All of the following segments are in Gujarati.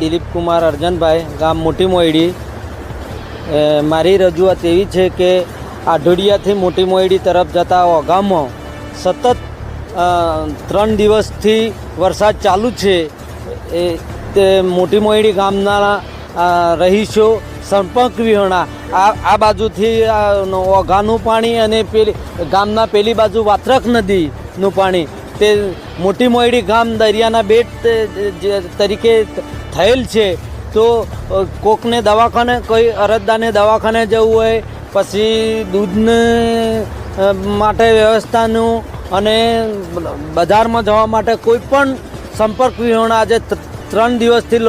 દિલીપ કુમાર અર્જનભાઈ, ગામ મોટી મોયડી. મારી રજૂઆત એવી છે કે આઢોડિયાથી મોટી મોયડી તરફ જતા ઓગામમાં સતત ત્રણ દિવસથી વરસાદ ચાલુ છે. એ, તે મોટી મોયડી ગામના રહીશો સંપર્ક વિહોણા. આ આ બાજુથી ઓઘાનું પાણી અને પેલી, ગામના પેલી બાજુ વાત્રક નદીનું પાણી. તે મોટી મોયડી ગામ દરિયાના બેટ તરીકે થયેલ છે. તો કોકને દવાખાને, કોઈ અરજદારને દવાખાને જવું હોય, પછી દૂધને માટે વ્યવસ્થાનું અને બજારમાં જવા માટે કોઈ પણ સંપર્ક વિહોણા આજે ત્રણ દિવસથી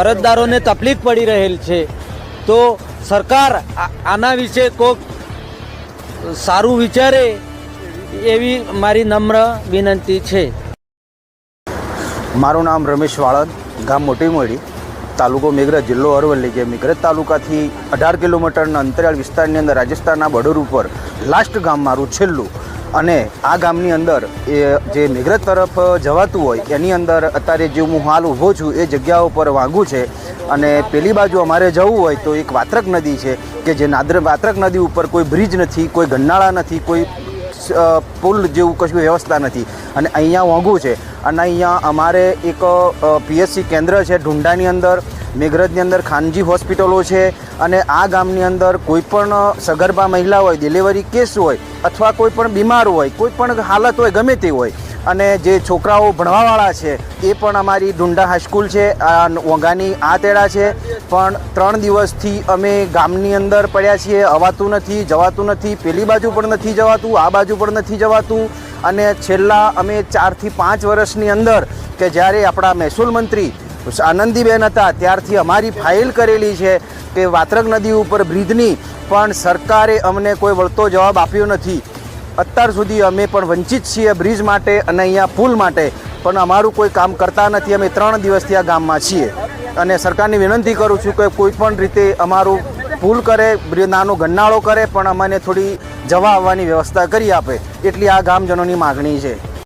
અરજદારોને તકલીફ પડી રહેલ છે. તો સરકાર આના વિશે કોક સારું વિચારે એવી મારી નમ્ર વિનંતી છે. મારું નામ રમેશ વાળદ, ગામ મોટી મોડી તાલુકો મેઘરજ, જિલ્લો અરવલ્લી, જે મેઘરજ તાલુકાથી અઢાર કિલોમીટરના અંતરિયાળ વિસ્તારની અંદર રાજસ્થાનના બોર્ડર ઉપર લાસ્ટ ગામ મારું છેલ્લું. અને આ ગામની અંદર એ જે મેઘરજ તરફ જવાતું હોય, એની અંદર અત્યારે જે હું હાલ ઊભો છું, એ જગ્યા ઉપર વાંગું છે. અને પેલી બાજુ અમારે જવું હોય તો એક વાત્રક નદી છે, કે જે નાદ્ર, વાત્રક નદી ઉપર કોઈ બ્રિજ નથી, કોઈ ગન્નાળા નથી, કોઈ પુલ જેવું કશું વ્યવસ્થા નથી. અને અહીંયા વાંગું છે. અને અહીંયા અમારે એક પીએચસી કેન્દ્ર છે, ઢુંડાની અંદર, મેઘરજની અંદર ખાનજી હોસ્પિટલો છે અને આ ગામની અંદર કોઈ પણ સગર્ભા મહિલા હોય, ડિલિવરી કેસ હોય અથવા કોઈ પણ બીમાર હોય કોઈ પણ હાલત હોય, ગમે તે હોય અને જે છોકરાઓ ભણવાવાળા છે, એ પણ અમારી ઢુંડા હાઈસ્કૂલ છે, આ વંગાની આ તેડા છે. પણ ત્રણ દિવસથી અમે ગામની અંદર પડ્યા છીએ, અવાતું નથી, જવાતું નથી, પેલી બાજુ પણ નથી જવાતું, આ બાજુ પણ નથી જવાતું. અને છેલ્લા અમે ચારથી પાંચ વર્ષની અંદર કે જ્યારે આપણા મહેસૂલ મંત્રી આનંદીબેન હતા, ત્યારથી અમારી ફાઇલ કરેલી છે કે વાત્રક નદી ઉપર બ્રિજની, પણ સરકારે અમને કોઈ વળતો જવાબ આપ્યો નથી. અત્યાર સુધી અમે પણ વંચિત છીએ બ્રિજ માટે અને અહીંયા પુલ માટે, પણ અમારું કોઈ કામ કરતા નથી. અમે ત્રણ દિવસથી આ ગામમાં છીએ. અને સરકારની વિનંતી કરું છું કે કોઈ પણ રીતે અમારું પુલ કરે નાનો ગન્નાળો કરે, પણ અમને થોડી જવા આવવાની વ્યવસ્થા કરી આપે. એટલી આ ગામજનોની માગણી છે.